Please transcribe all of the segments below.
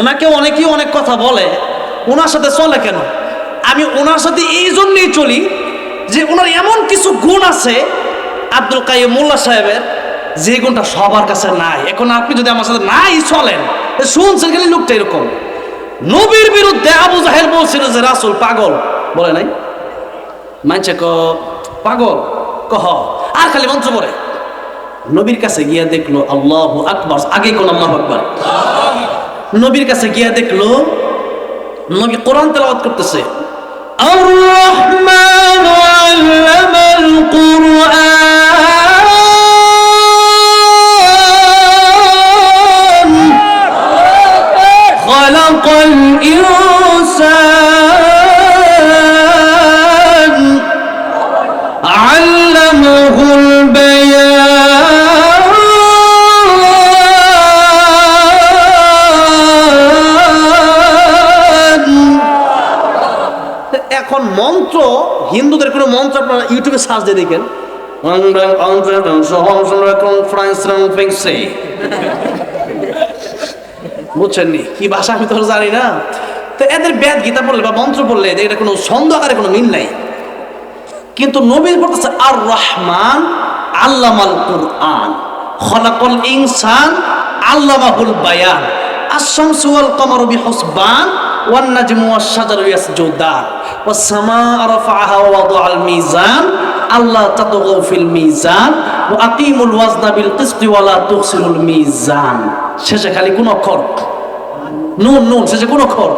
ওনাকে অনেকেই অনেক কথা বলে, ওনার সাথে চলে কেন? আমি ওনার সাথে এই জন্যই চলি যে ওনার এমন কিছু গুণ আছে আব্দুল কাইম মোল্লা সাহেবের, যে গুণটা সবার কাছে নাই। এখন আপনি যদি আমার সাথে নাই চলেন শুনছেন খালি লোকটা এরকম। নবীর বিরুদ্ধে আবু জাহের বলছিল যে, রাসুল, পাগল। বলে নাই? মানছে ক, পাগল? কহ, আর খালি মন্ত্র পড়ে। নবীর কাছে গিয়া দেখল, আল্লাহ আকবর। আগে কোন আল্লাহ আকবর। নবীর কাছে গিয়া দেখলো নবী কোরআন তেলাওয়াত করতেছে الرحمن علم القرآن خلق الإنسان হিন্দুদের কোনো মন্ত্র আপনারা ইউটিউবে সার্চ দিয়ে দেখেন। বুঝছেননি? কি ভাষা আমি তো জানি না। তো এদের বেদ গীতা পড়লে বা মন্ত্র পড়লে এটা কোনো ছন্দ আকারে কোনো মিল নাই। কিন্তু নবীর পড়তেছে আর রহমান আল্লামাল কুরআন খলাকল ইনসান আল্লামাহুল বায়ান আশ-শামসু ওয়াল কমারু বিহুসবান আল্লাহ তাতগাউ ফিল মিজান। ওয়া আকিমুল ওয়াজনা বিল কিসতি ওয়া লা তুখসিরুল মিজান। শেষে খালি কোন অক্ষর নুন নুন, শেষে কোন অক্ষর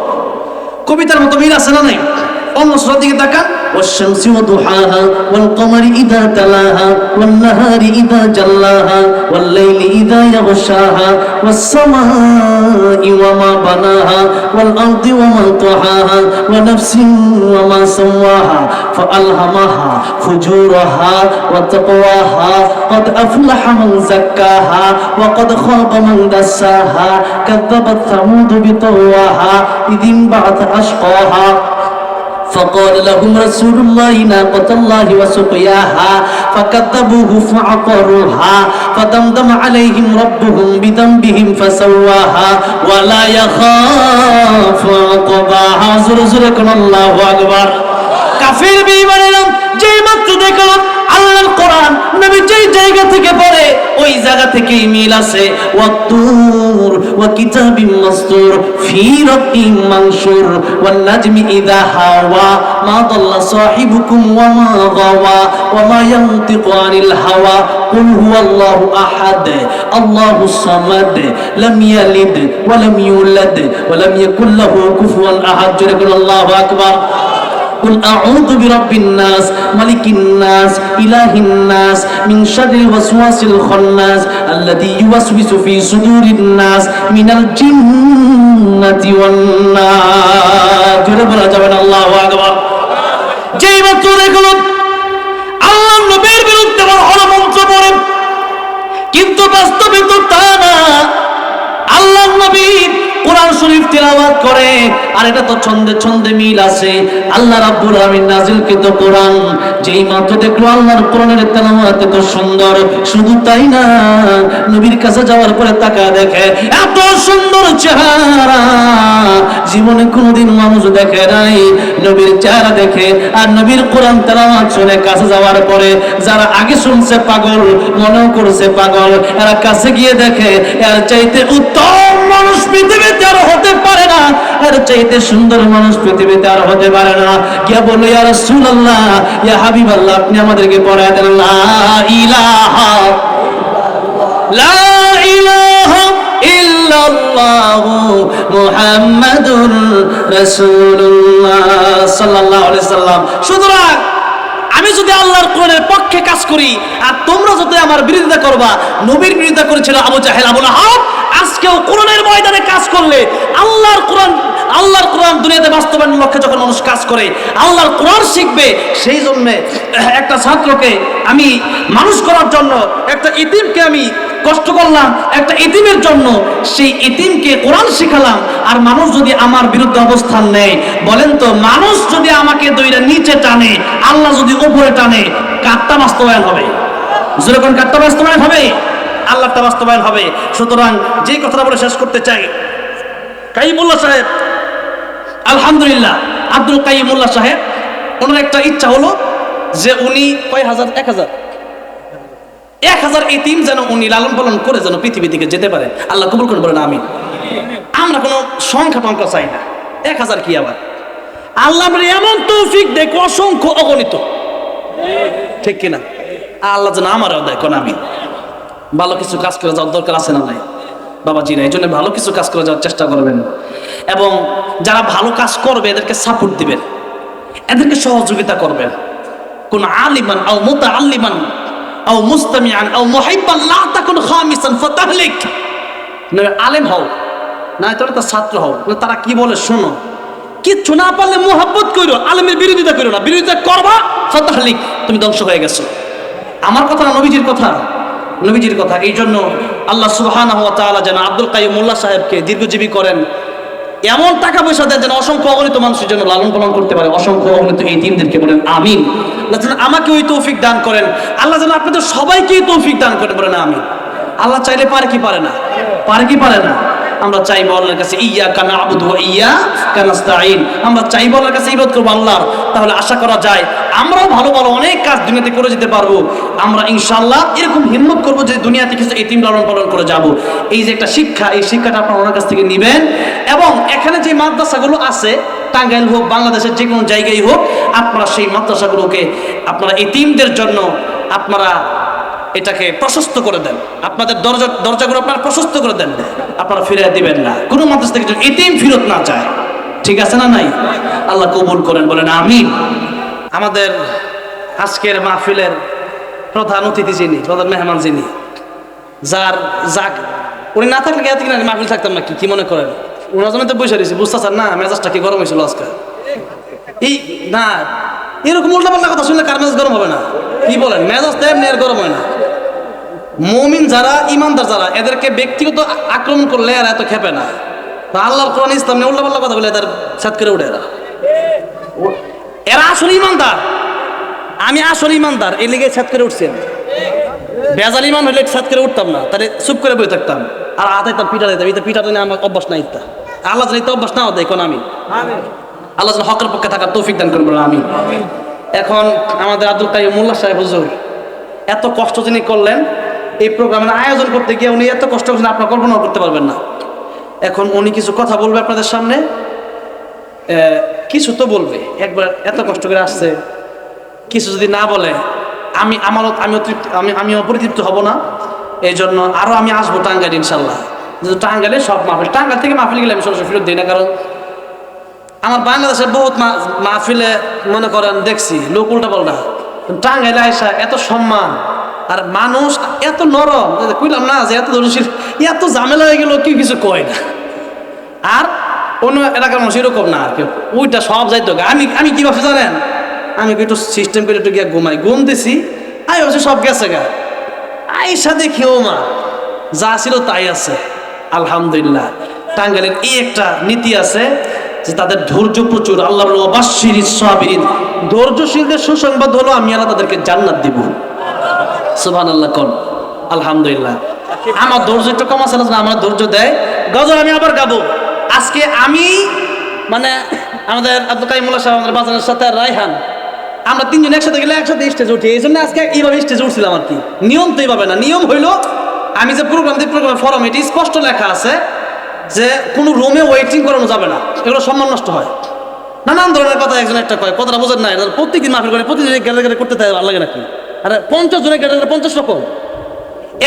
কবিতার মতো মিল আছে না নাই? অন্য সুরার দিকে তাকান والشمس وضحاها والقمر إذا تلاها والنهار إذا جلاها والليل إذا يغشاها والسماء وما بناها والأرض وما طحاها ونفس وما سواها فألهمها فجورها وتقواها قد أفلح من زكاها وقد خاب من دساها كذبت ثمود بطواها إذ انبعث أشقاها فقال لهم رسول الله ناقة الله وسقياها فكذبوه فعقروها فدمدم عليهم ربهم بذنبهم فسواها ولا يخاف عقباها زر زر الله أكبر كافر بيمانهم جيمت ذكرهم আলাল কোরআন, নবী যেই জায়গা থেকে পড়ে, ওই জায়গা থেকেই মিল আছে ওয়াতুর ওয়া কিতাবিম মাসতুর, ফি রাকিম মানসুর ওয়ান নাজমি ইদা হাওয়া, মা দাল্লা সাহিবুকুম ওয়া মা গাওয়া, ওয়া মা ইয়ানতিকু আনিল হাওয়া, কুল হুয়াল্লাহু আহাদ আল্লাহুস সামাদ, লাম ইয়ালিদ, ওয়া লাম ইউলাদ, ওয়া লাম ইয়াকুল লাহু কুফুয়ান আহাদ, জোরে আল্লাহু আকবার। কুল আউযু বিরাব্বিন নাস, মালিকিন নাস, ইলাহিন নাস, মিন শাররিল ওয়াসওয়াসিল খান্নাস, আল্লাযী ইউওয়াসওয়িসু ফি সুদুরিন নাস, মিনাল জিন্নাতি ওয়ান নাস। জোরে বলা যাবে না, আল্লাহু আকবার। যেই মাত্র দেখলাম আল্লাহ নবীর বিরুদ্ধে আমার ষড়যন্ত্র করেন কিন্তু বাস্তবে আল্লাহ নবী কোরআন শরীফ তেলাওয়াত করে, আর এটা তো ছন্দে ছন্দে মিল আছে। আল্লাহ রাব্বুল আলামিন নাজিলকৃত কোরআন। যেই মাত্র দেখল আল্লাহর কোরআনের তেলাওয়াত এত সুন্দর, শুধু তাই না, নবীর কাছে যাওয়ার পরে তাকা দেখে, এত সুন্দর চেহারা। জীবনে কোনোদিন মানুষ দেখে নাই, নবীর চেহারা দেখে। আর নবীর কোরআন তেলাওয়াত শুনে কাছে যাওয়ার পরে, যারা আগে শুনছে পাগল, মনেও করছে পাগল, এরা কাছে গিয়ে দেখে, এর চাইতে উত্তম মানুষ পৃথিবীতে আর হতে পারে না। এর চাইতে সুন্দর মানুষ পৃথিবীতে আর হতে পারে না। কে বলল, ইয়া রাসূলুল্লাহ, ইয়া হাবিবাল্লাহ, আপনি আমাদেরকে পড়ায় দেন। সুতরাং আমি যদি আল্লাহর কোরআনের পক্ষে কাজ করি, আর তোমরা যদি আমার বিরোধিতা করবা, নবীর বিরোধিতা করেছিল আবু জাহেল, আবুল আহাব, আজকেও কোরআনের ময়দানে কাজ করলে আল্লাহর কোরআন আল্লাহর কোরআন দুনিয়াতে বাস্তবায়নের লক্ষ্যে যখন মানুষ কাজ করে, আল্লাহর কোরআন শিখবে, সেই জন্যে একটা ছাত্রকে আমি মানুষ করার জন্য, একটা ইতিমকে আমি কষ্ট করলাম, একটা ইতিমের জন্য, সেই ইতিমকে কোরআন শিখালাম। আর মানুষ যদি আমার বিরুদ্ধে অবস্থান নেয়, বলেন তো, মানুষ যদি আমাকে দুইটা নিচে টানে, আল্লাহ যদি উপরে টানে কাটটা বাস্তবায়ন হবে। যেরকম কাটটা বাস্তবায়ন হবে? আল্লাহটা বাস্তবায়ন হবে। সুতরাং যে কথাটা বলে শেষ করতে চাই, কাইমুল্লাহ সাহেব আলহামদুলিল্লাহ, আব্দুল কাইমুল্লাহ সাহেব, ওনার একটা ইচ্ছা হলো যে উনি কয় হাজার? এক হাজার। এক হাজার এই এতিম যেন উনি লালন পালন করে যেন পৃথিবী থেকে যেতে পারে। আল্লাহ কবুল করে বলেন আমি আমরা কোনো সংখ্যা টংখ্যা চাই না। এক হাজার কি আবার? আল্লাহ এমন তৌফিক দেখ অসংখ্য অগণিত। ঠিক কিনা? আল্লাহ যেন আমারও কোন আমি ভালো কিছু কাজ করে যাওয়ার দরকার আছে না নাই? বাবাজি না, এই জন্য ভালো কিছু কাজ করে যাওয়ার চেষ্টা করবেন। এবং যারা ভালো কাজ করবে, এদেরকে সাপোর্ট দিবেন। এদেরকে সহযোগিতা করবেন। কোন আলিমান আও মুতা আলিমান আও মুস্তামিয়ান আও মুহাইব্বান, লা তাকুন খামিসান, ফাতাহলিক। নয় আলেম হও, না তোরা তার ছাত্র হও তারা কি বলে শোনো। কিচ্ছু না পারলে মোহাব্বত করো আলেমের বিরোধিতা করো না। বিরোধিতা করবা, ফাতাহলিক। তুমি ধ্বংস হয়ে গেছো। আমার কথা না নবীজির কথা? নবীজির কথা। এই জন্য আল্লাহ তাআলা যেন আব্দুল কাইয়ুম মোল্লা সাহেবকে দীর্ঘজীবী করেন। এমন টাকা পয়সা দেন যেন অসংখ্য অগণিত মানুষের জন্য লালন পালন করতে পারে। অসংখ্য অগণিত এই দিনদেরকে বলেন, আমিন। আল্লাহ যেন আমাকে ওই তৌফিক দান করেন। আল্লাহ যেন আপনাদের সবাইকেই তৌফিক দান করেন, বলেন, আমিন। আল্লাহ চাইলে পারে কি পারে না? পারে কি পারে না? আমরা চাইব আল্লাহর কাছে ইয়া কানা আবুদু ইয়া কানাস্তাইন আমরা চাই আল্লাহর কাছে ইবাদত করব আল্লাহর। তাহলে আশা করা যায় আমরাও ভালো ভালো অনেক কাজ দুনিয়াতে করে যেতে পারব। আমরা ইনশাল্লাহ এরকম হিম্মত করব যে দুনিয়াতে কিছু এতিম লালন পালন করে যাব। এই যে একটা শিক্ষা, এই শিক্ষাটা আপনারা ওনার কাছ থেকে নেবেন। এবং এখানে যে মাদ্রাসাগুলো আছে, টাঙ্গাইল হোক, বাংলাদেশের যে কোনো জায়গায় হোক, আপনারা সেই মাদ্রাসাগুলোকে আপনারা এতিমদের জন্য আপনারা এটাকে প্রশস্ত করে দেন। আপনাদের দরজা, দরজাগুলো আপনারা প্রশস্ত করে দেন। আপনারা ফিরে দিবেন না। কোনো মাদ্রাসা থেকে এতিম ফিরত না চায়। ঠিক আছে না নাই? আল্লাহ কবুল করেন, বলেন আমিন। আমাদের আজকের মাহফিলের প্রধান অতিথি যিনি, প্রধান মেহমান যিনি, যার যাক, উনি না থাকলে গিয়ে কিনা মাহফিল থাকতাম না কি মনে করেন? ওনার জন্য তো বসে রয়েছে, বুঝতেছেন না? মেজাজটা কি গরম হয়েছিল আজকে? এই না, এরকম উল্টা পাল্টা কথা শুনলে কার মেজাজ গরম হবে না? কি বলেন? মেজাজ তো এমনি আর গরম হয় না। মমিন যারা, ইমানদার যারা, এদেরকে ব্যক্তিগত আক্রমণ করলে এরা এত খেপে না। আল্লাহর কোরআন ইসলাম নিয়ে উল্টা পাল্টা কথা বলে এদের সাত করে উঠে এরা। এরা আসলে ইমানদার। আমি আসলে ইমানদার এই লিগে ছাদ করে উঠছেন। বেজাল ইমান হলে ছাদ করে উঠতাম না তাহলে চুপ করে বই থাকতাম। আর আতাইতাম পিঠা দিতাম এটা পিঠা নিয়ে আমার অভ্যাস নাই ইত্যা আল্লাহ জানি তো অভ্যাস নাও দেয় কোন আমি? আল্লাহ যেন হকের পক্ষে থাকার তৌফিক দান করবেন আমি এখন আমাদের আব্দুল কাইম মোল্লা সাহেব হুজুর এত কষ্ট যিনি করলেন এই প্রোগ্রামের আয়োজন করতে গিয়ে উনি এত কষ্ট করছেন আপনার কল্পনাও করতে পারবেন না। এখন উনি কিছু কথা বলবে আপনাদের সামনে। কিছু তো বলবে। একবার এত কষ্ট করে আসছে। কিছু যদি না বলে, আমি আমারও আমি অতৃপ্ত আমি আমি অপরিতৃপ্ত হব না। এই জন্য আরও আমি আসব টাঙ্গাইল ইনশাল্লাহ যেহেতু টাঙ্গাইলে সব মাহফিল, টাঙ্গাইল থেকে মাহফিল গেলে আমি সরাসরি ফেরত দিই না, কারণ আমার বাংলাদেশে বহুত মাহফিলে মনে করেন দেখছি, লোক উল্টা পাল্টা। টাঙ্গাইলে আইসা এত সম্মান, আর মানুষ এত নরম কইলাম না যে এত ধরনের এত ঝামেলা হয়ে গেল কেউ কিছু কয় না। আর অন্য এলাকার মানুষ এরকম না আর কেউ ওইটা সব যাইতো। আমি আমি কি ভাবছি জানেন? আমি একটু সিস্টেম করে একটু গিয়ে ঘুমাই। ঘুম দিছি আই ভাবছি সব গেছে গা। আইসা দেখি, ও মা, যা ছিল তাই আছে। আলহামদুলিল্লাহ। টাঙ্গাইলের এই একটা নীতি আছে যে তাদের ধৈর্য প্রচুর। আল্লাহ অবাশির সাবিরিন। ধৈর্যশীলদের সুসংবাদ হলো, আমি আল্লাহ তাদেরকে জান্নাত দিব। সুবহান আল্লাহ কন। আলহামদুলিল্লাহ। আমার ধৈর্য একটু কম আছে না? আমার ধৈর্য দেয়। গজল আমি আবার গাবো। আজকে আমি মানে আমাদের আব্দুল কাইমুল্লাহ সাহেব আমাদের বাজারের সাথে রায়হান, আমরা তিনজন একসাথে গেলে একসাথে স্টেজ উঠি, এই জন্য আজকে এইভাবে স্টেজ উঠছিলাম আর কি। নিয়ম তো এইভাবে না, নিয়ম হইল, আমি যে প্রোগ্রাম দিই প্রোগ্রামের ফরম এটি স্পষ্ট লেখা আছে যে কোনো রুমে ওয়েটিং করানো যাবে না, এগুলো সম্মান নষ্ট হয়। নানান ধরনের কথা একজন একটা কয়, কথাটা বোঝেন না প্রত্যেকদিন মাহফিল করে, প্রতিদিন গেলে গেলে করতে থাকে ভালো লাগে নাকি? আর পঞ্চাশ জনের গেলে গেলে পঞ্চাশ রকম।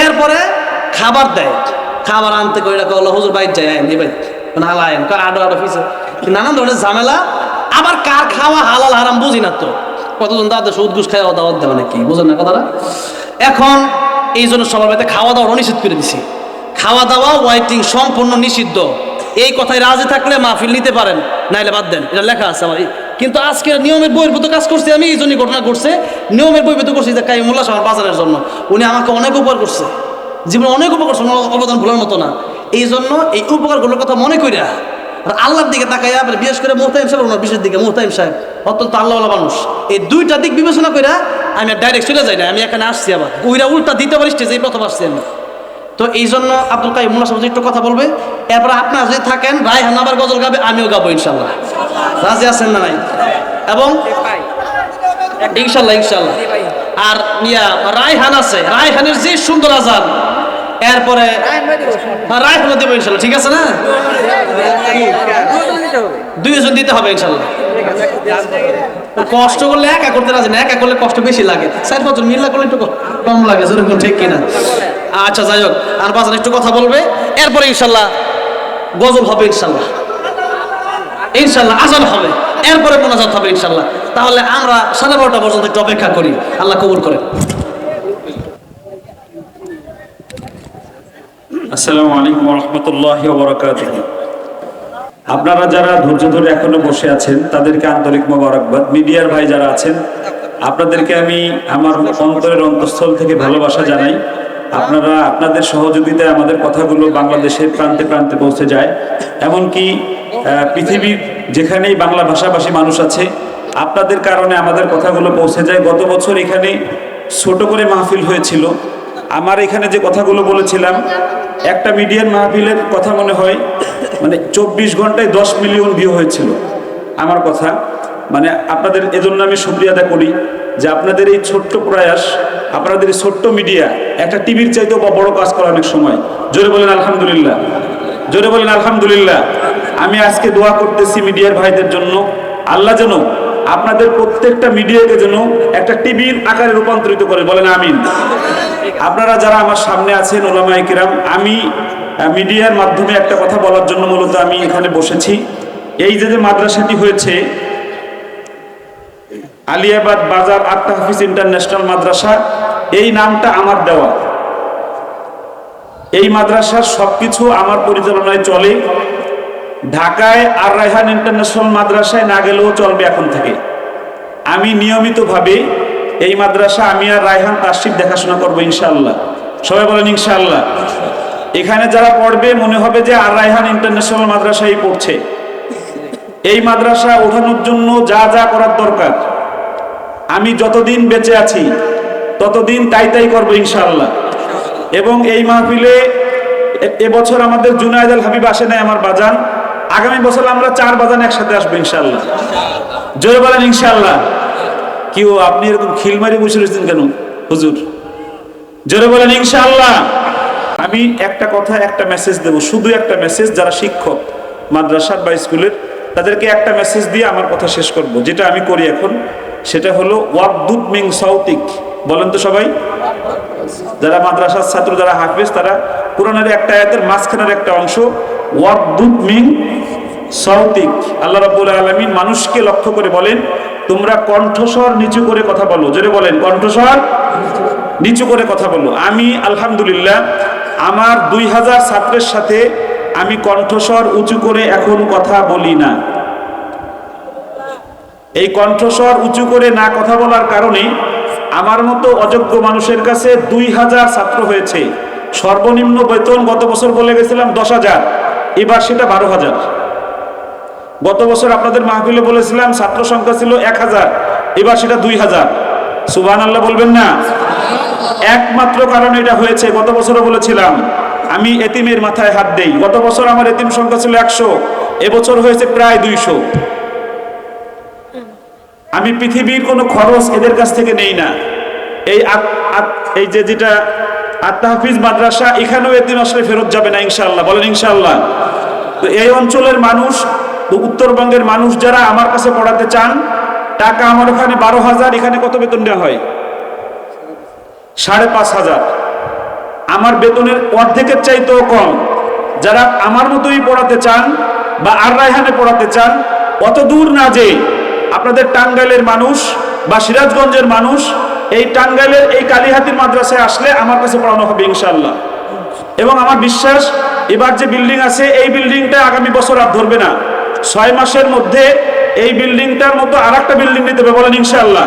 এরপরে খাবার দেয়, খাবার আনতে করে রাখো হুজুর বাইর যায় আইন মানে হালায়েন কার আডো আডো ফিসে। নানান ধরনের ঝামেলা। আবার কার খাওয়া হালাল, হারাম বুঝি না তো। কতজন দাদা সুদ ঘুষ খাওয়া দাওয়াত দেওয়া নাকি? বুঝেন না কথাটা? এখন এই জন্য সবার বাড়িতে খাওয়া দাওয়া নিষিদ্ধ করে দিছি। খাওয়া দাওয়া ওয়াইটিং সম্পূর্ণ নিষিদ্ধ। এই কথায় রাজি থাকলে মাহফিল নিতে পারেন, নাইলে বাদ দেন। এটা লেখা আছে আমার। কিন্তু আজকে নিয়মের বহির্ভূত কাজ করছি আমি, এই জন্যই ঘটনা করছে নিয়মের বহির্ভূত করছি যে কাইমুল্লাহ আমার বাজারের জন্য। উনি আমাকে অনেক উপকার করছে। জীবনে অনেক উপকার অবদান ভোলার মতো না। এই জন্য এই উপকারগুলোর কথা মনে করিয়া আর আল্লাহর দিকে তাকাইয়া আবার বিশেষ করে মোহতাইম সাহেব ওনার বিশেষ দিকে মোহতাইম সাহেব অত্যন্ত আল্লাহওয়ালা মানুষ। এই দুইটা দিক বিবেচনা কইরা আমি ডাইরেক্ট চলে যাই না আমি এখানে আসছি আবার। ওইরা উল্টা দিতে পারি স্টেজে এই প্রথম আসছি আমি। তো এই জন্য আব্দুল কাইম মুন্না সাহেব একটু কথা বলবে। এরপর আপনারা যদি থাকেন, রায়হান আবার গজল গাবে, আমিও গাবো ইনশাল্লাহ রাজি আছেন না নাই? এবং ইনশাল্লাহ ইনশাল্লাহ আর ইয়া, রায়হান আছে, রায়হানের যে সুন্দর আজান এরপরে হ্যাঁ, রায়হানও দেবো ইনশাল্লাহ ঠিক আছে না? দুইজন দিতে হবে ইনশাল্লাহ। কষ্ট করলে একা করতে রাজি না একা করলে কষ্ট বেশি লাগে। চার পাঁচজন মিল্লা করলে একটু কম লাগে যেরকম ঠিক কিনা। আচ্ছা যাই হোক আর বাজার একটু কথা বলবে। এরপরে ইনশাল্লাহ গজল হবে ইনশাল্লাহ। ইনশাল্লাহ আজান হবে। এরপরে মোনাজাত হবে ইনশাল্লাহ। তাহলে আমরা সাড়ে বারোটা পর্যন্ত একটু অপেক্ষা করি। আল্লাহ কবুল করে আসসালামু আলাইকুম রহমতুল্লাহ আপনারা যারা ধৈর্য ধরে এখনও বসে আছেন, তাদেরকে আন্তরিক মোবারকবাদ। মিডিয়ার ভাই যারা আছেন, আপনাদেরকে আমি আমার অন্তরের অন্তঃস্থল থেকে ভালোবাসা জানাই। আপনারা আপনাদের সহযোগিতায় আমাদের কথাগুলো বাংলাদেশের প্রান্তে প্রান্তে পৌঁছে যায়। এমনকি পৃথিবীর যেখানেই বাংলা ভাষাভাষী মানুষ আছে, আপনাদের কারণে আমাদের কথাগুলো পৌঁছে যায়। গত বছর এখানে ছোট করে মাহফিল হয়েছিল। আমার এখানে যে কথাগুলো বলেছিলাম একটা মিডিয়ার মাহফিলের কথা মনে হয় মানে চব্বিশ ঘন্টায় দশ মিলিয়ন ভিউ হয়েছিল। আমার কথা মানে আপনাদের এজন্য আমি শুক্রিয়া আদা করি যে আপনাদের এই ছোট্ট প্রয়াস, আপনাদের এই ছোট্ট মিডিয়া একটা টিভির চাইতেও বা বড় কাজ করা অনেক সময়। জোরে বলেন আলহামদুলিল্লাহ, জোরে বলেন আলহামদুলিল্লাহ। আমি আজকে দোয়া করতেছি মিডিয়ার ভাইদের জন্য, আল্লাহ যেন আপনাদের প্রত্যেকটা মিডিয়াকে যেন একটা টিভির আকারে রূপান্তরিত করে বলেন আমিন। আপনারা যারা আমার সামনে আছেন ওলামাই কিরাম, আমি মিডিয়ার মাধ্যমে একটা কথা বলার জন্য মূলত আমি এখানে বসেছি। এই যে যে মাদ্রাসাটি হয়েছে, আলিয়াবাদ বাজার আত্মা হাফিজ ইন্টারন্যাশনাল মাদ্রাসা, এই নামটা আমার দেওয়া। এই মাদ্রাসার সবকিছু আমার পরিচালনায় চলে। ঢাকায় আর রায়হান ইন্টারন্যাশনাল মাদ্রাসায় না গেলেও চলবে এখন থেকে। আমি নিয়মিতভাবে এই মাদ্রাসা আমি আর রায়হান তাসিফ দেখাশোনা করব ইনশাল্লাহ সবাই বলেন ইনশাল্লাহ এখানে যারা পড়বে, মনে হবে যে আর রায়হান ইন্টারন্যাশনাল মাদ্রাসায় পড়ছে। এই মাদ্রাসা ওঠানোর জন্য যা যা করার দরকার। আমি যতদিন বেঁচে আছি, ততদিন তাই তাই করব ইনশাল্লাহ এবং এই মাহফিলে এবছর আমাদের জুনায়দ আল হাবিব আসে নাই আমার বাজান। আগামী বছর আমরা চার বাজান একসাথে আসব ইনশাল্লাহ জোরে বলেন, ইনশাআল্লাহ। কি ও, আপনি এরকম খিলমারি বসে রয়েছেন কেন? হুজুর। জোরে বলেন, ইনশাআল্লাহ। আমি একটা কথা, একটা মেসেজ দেব। শুধু একটা মেসেজ যারা শিক্ষক, মাদ্রাসার বা স্কুলের, তাদেরকে একটা মেসেজ দিয়ে আমার কথা শেষ করব। যেটা আমি করি এখন, সেটা হলো ওয়াবদুত মিং সাউতিক। বলেন তো সবাই। যারা মাদ্রাসার ছাত্র, যারা হাফেজ, তারা কোরআনের একটা আয়াতের মাঝখানের একটা অংশ ওয়াবদুত মিং সাউতিক আল্লাহ রাব্বুল আলামিন মানুষকে লক্ষ্য করে বলেন, তোমরা কণ্ঠস্বর নিচু করে কথা বলো। জোরে বলেন, কণ্ঠস্বর নিচু করে কথা বলো। আমি, আলহামদুলিল্লাহ, আমার দুই হাজার ছাত্রের সাথে আমি কণ্ঠস্বর উঁচু করে এখন কথা বলি না। এই কণ্ঠস্বর উঁচু করে না কথা বলার কারণে আমার মতো অযোগ্য মানুষের কাছে দুই হাজার ছাত্র হয়েছে। সর্বনিম্ন বেতন গত বছর বলে গেছিলাম দশ হাজার, এবার সেটা বারো হাজার। গত বছর আপনাদের মাহফিলে বলেছিলাম, ছাত্র সংখ্যা ছিল এক হাজার, এবার সেটা দুই হাজার। সুবাহ আল্লাহ বলবেন না? একমাত্র কারণ এটা হয়েছে, গত বছরও বলেছিলাম, আমি এতিমের মাথায় হাত দেই। গত বছর আমার এতিম সংখ্যা ছিল একশো, এবছর হয়েছে প্রায় দুইশো। আমি পৃথিবীর কোনো খরচ এদের কাছ থেকে নেই না। এই এই যে যেটা আত্মাহাফিজ মাদ্রাসা, এখানেও এতিম আসলে ফেরত যাবে না ইনশাল্লাহ বলেন ইনশাল্লাহ তো এই অঞ্চলের মানুষ তো উত্তরবঙ্গের মানুষ যারা আমার কাছে পড়াতে চান, টাকা আমার ওখানে বারো হাজার, এখানে কত বেতন দেওয়া হয়? সাড়ে পাঁচ হাজার। আমার বেতনের অর্ধেকের চাইতেও কম। যারা আমার মতোই পড়াতে চান বা আর রায়হানে পড়াতে চান, অত দূর না যে আপনাদের টাঙ্গাইলের মানুষ বা সিরাজগঞ্জের মানুষ এই টাঙ্গাইলের এই কালীহাতির মাদ্রাসায় আসলে আমার কাছে পড়ানো হবে ইনশাল্লাহ এবং আমার বিশ্বাস, এবার যে বিল্ডিং আছে, এই বিল্ডিংটা আগামী বছর আর ধরবে না। ছয় মাসের মধ্যে এই বিল্ডিংটার মতো আর একটা বিল্ডিং নিতে হবে বলেন ইনশাল্লাহ